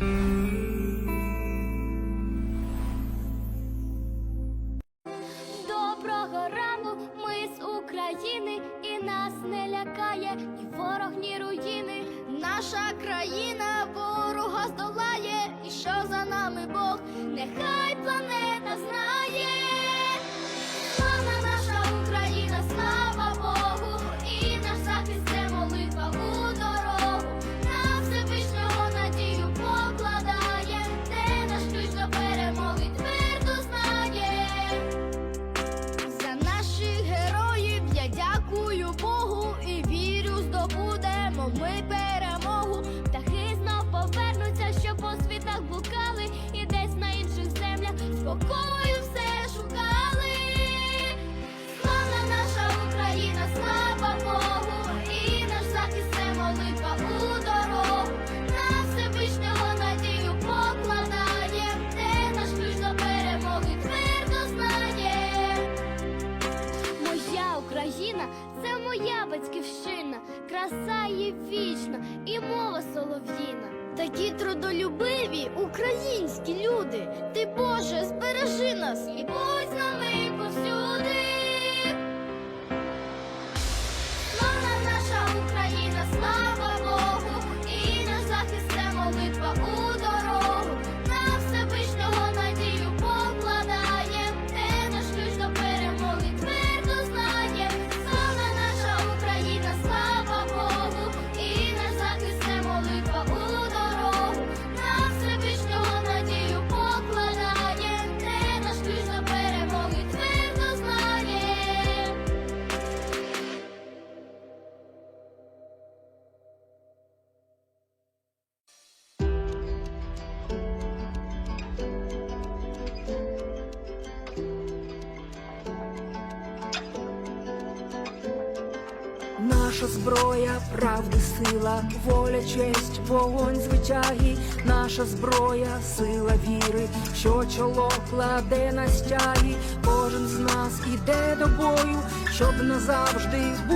Доброго ранку ми з України і нас не лякає, ні ворог, ні руїни. Наша країна ворога здолає, і що за нами Бог нехай. Ми перемогу. Птахи знов повернуться, що по світах блукали, і десь на інших землях спокою батьківщина, краса її вічна і мова солов'їна. Такі трудолюбиві українські люди. Ти Боже, збережи нас і будь з нами повсюди. Слава наша Україна, слава Богу, і наш захист це молитва Наша зброя, правди, сила, воля, честь, вогонь звитяги, наша зброя, сила віри, що чоло кладе на стяги, кожен з нас іде до бою, щоб назавжди бути.